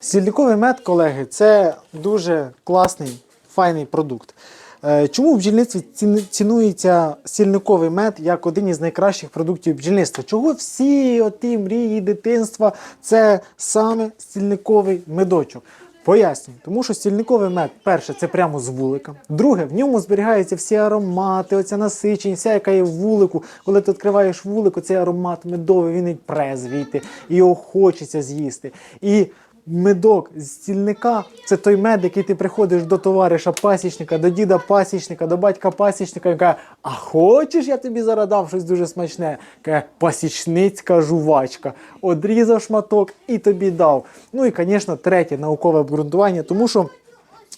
Стільниковий мед, колеги, це дуже класний, файний продукт. Е, Чому в бджільництві цінується стільниковий мед як один із найкращих продуктів бджільництва? Чого всі оті мрії дитинства це саме стільниковий медочок? Пояснюю, тому що стільниковий мед, перше, це прямо з вулика. Друге, в ньому зберігаються всі аромати, оця насиченість, вся, яка є в вулику. Коли ти відкриваєш вулик, цей аромат медовий, він і пре звідти, і його хочеться з'їсти. І медок з стільника це той мед, який ти приходиш до товариша пасічника, до діда пасічника, до батька пасічника, і каже, а хочеш, я тобі зараз дам щось дуже смачне? Каже, пасічницька жувачка. Одрізав шматок і тобі дав. Ну і, звісно, третє наукове обґрунтування, тому що.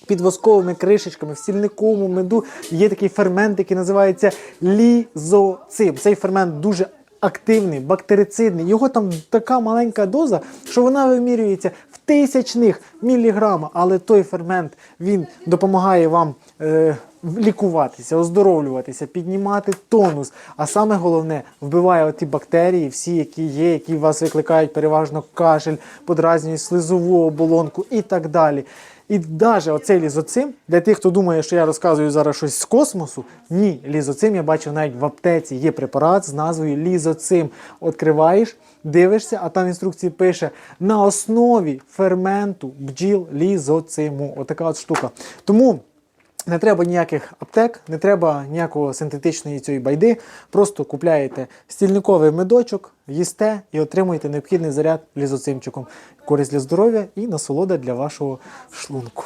Під восковими кришечками в стільниковому меду є такий фермент, який називається лізоцим. Цей фермент дуже активний, бактерицидний. Його там така маленька доза, що вона вимірюється тисячних міліграма. Але той фермент він допомагає вам е, лікуватися, оздоровлюватися, піднімати тонус. А саме головне, вбиває оті бактерії, всі, які є, які вас викликають переважно кашель, подразнюють слизову оболонку і так далі. І навіть оцей лізоцим, для тих, хто думає, що я розказую зараз щось з космосу, ні, лізоцим я бачив навіть в аптеці. Є препарат з назвою лізоцим. Відкриваєш, дивишся, а там в інструкції пише на основі ферменту бджіл лізоциму. Отака от штука. Тому. Не треба ніяких аптек, не треба ніякого синтетичної цієї байди. Просто купляєте стільниковий медочок, їсте і отримуєте необхідний заряд лізоцимчиком. Користь для здоров'я і насолода для вашого шлунку.